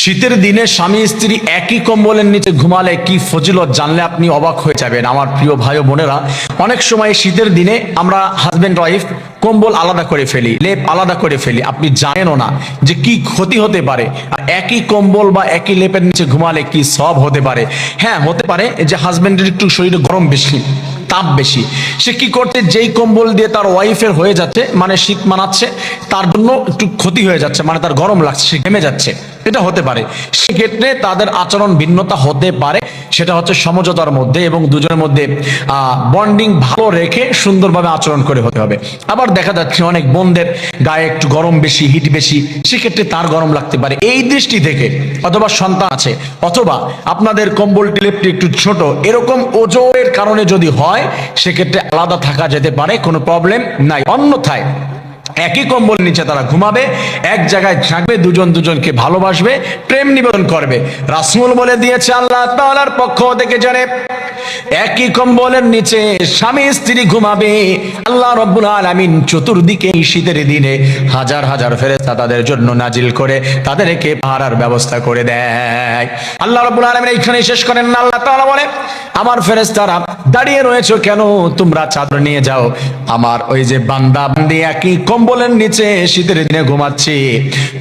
শীতের দিনে স্বামী স্ত্রী একই কম্বলের নিচে ঘুমালে কি ফজিলত জানলে আপনি অবাক হয়ে যাবেন? আমার প্রিয় ভাই বোনেরা, অনেক সময় শীতের দিনে আমরা হাজব্যান্ড ওয়াইফ কম্বল আলাদা করে ফেলি, লেপ আলাদা করে ফেলি। আপনি জানেনও না যে কি ক্ষতি হতে পারে। আর একই কম্বল বা একই লেপের নিচে ঘুমালে কি সব হতে পারে? হ্যাঁ হতে পারে যে হাজব্যান্ডের একটু শরীরে গরম বেশি, তাপ বেশি। সে কি করতে যেই কম্বল দিয়ে তার ওয়াইফের হয়ে যাচ্ছে মানে শীত মানাচ্ছে, তার জন্য একটু ক্ষতি হয়ে যাচ্ছে মানে তার গরম লাগছে, সে ঘেমে যাচ্ছে। এটা হতে পারে। সেক্ষেত্রে তাদের আচরণ ভিন্নতা হতে পারে। সেটা হচ্ছে সমঝোতার মধ্যে এবং দুজনের মধ্যে বন্ডিং ভালো রেখে সুন্দরভাবে আচরণ করে হতে হবে। আবার দেখা যাচ্ছে অনেক বোনদের গায়ে একটু গরম বেশি হিট বেশি, সেক্ষেত্রে তার গরম লাগতে পারে। এই দৃষ্টি থেকে অথবা সন্তান আছে, অথবা আপনাদের কম্বল টিলেপটি একটু ছোট, এরকম ওজনের কারণে যদি হয়, সেক্ষেত্রে আলাদা থাকা যেতে পারে, কোনো প্রবলেম নাই। অন্যথায় একই কম্বল নিচে তারা ঘুমাবে, এক জায়গায় থাকবে, দুজন দুজনকে ভালোবাসবে, প্রেম নিবেদন করবে। রাসমুল বলে দিয়েছে আল্লাহ তাআলার পক্ষ থেকে জানে, একই কম্বলের নিচে স্বামী স্ত্রী ঘুমাবে, আল্লাহ রব্বুল আলামিন চতুর্দিকে শীতের দিনে হাজার হাজার ফেরেশতা তাদের জন্য নাজিল করে তাদেরকে পাহারার ব্যবস্থা করে দেয়। আল্লাহ রব্বুল আলামিন এইখানে শেষ করেন না, আল্লাহ তাআলা বলে আমার ফেরেশতারা দাঁড়িয়ে রয়েছে কেন? তোমরা চাদর নিয়ে যাও। আমার ওই যে বান্দা বান্দি একই কম্বলের নিচে শীতের দিনে ঘুমাচ্ছি।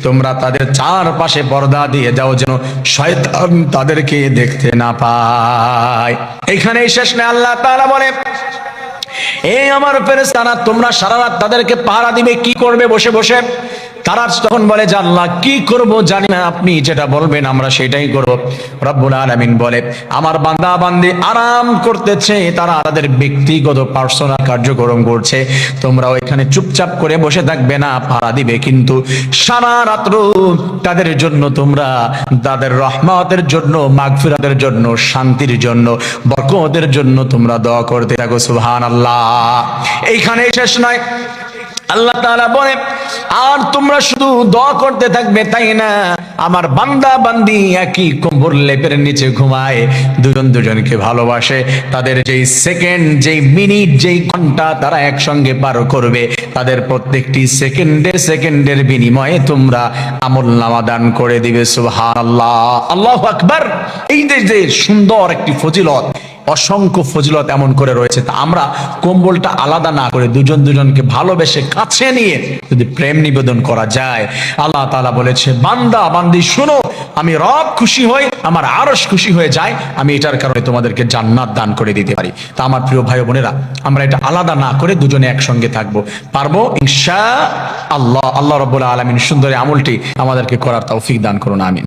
তোমরা তাদের চারপাশে পর্দা দিয়ে যাও যেন শয়তান তাদেরকে দেখতে না পায়। এখানেই শেষ নেই আল্লাহ তাআলা বলে এই আমার ফেরেশতারা, তোমরা সারা রাত তাদেরকে পাহারা দিবে, কি করবে? বসে বসে। তারা তখন বলে যে আল্লাহ কি করব জানি না, আপনি যেটা বলবেন আমরা সেটাই করব। রব্বুল আলামিন বলে, আমার বান্দা বান্দি আরাম করতেছে, তারা তাদের ব্যক্তিগত পার্সোনাল কার্যক্রম করছে। তোমরা ওইখানে চুপচাপ করে বসে থাকবে না পাহারা দিবে, কিন্তু সারা রাত্র তাদের জন্য তোমরা, তাদের রহমতের জন্য, মাগফিরাতের জন্য, শান্তির জন্য, বরকতের জন্য তোমরা দোয়া করতে থাকো, সুবহানাল্লাহ। এইখানে শেষ নয়। আল্লাহ তাআলা বলে, আর তোমরা শুধু দোয়া করতে থাকবে তাই না? আমার বান্দা বান্দি একই কম্বল লেপের নিচে ঘুমায়। দুজন দুজনকে ভালোবাসে। তাদের যেই সেকেন্ড, যেই মিনিট, যেই ঘণ্টা তারা একসঙ্গে পার করবে, তাদের প্রত্যেকটি সেকেন্ডে সেকেন্ডের বিনিময়ে তোমরা আমল নামা দান করে দিবে। সুবহানাল্লাহ। আল্লাহু আকবার। এই যে সুন্দর একটি ফজিলত অসংখ্য ফজিলত এমন করে রয়েছে। তা আমরা কম্বলটা আলাদা না করে দুজন দুজনকে ভালোবেসে কাছে নিয়ে যদি প্রেম নিবেদন করা যায়, আল্লাহ তালা বলেছে, বান্দা, বান্দি, শুনো, আমি রব খুশি হই, আমার আরশ খুশি হয়ে যায়, আমি এটার কারণে তোমাদেরকে জান্নাত দান করে দিতে পারি। তা আমার প্রিয় ভাই বোনেরা, আমরা এটা আলাদা না করে দুজনে একসঙ্গে থাকব। পারব? ইনশা আল্লাহ আল্লাহ রব্বুল আলমিন সুন্দর আমলটি আমাদেরকে করার তৌফিক দান করুন, আমিন।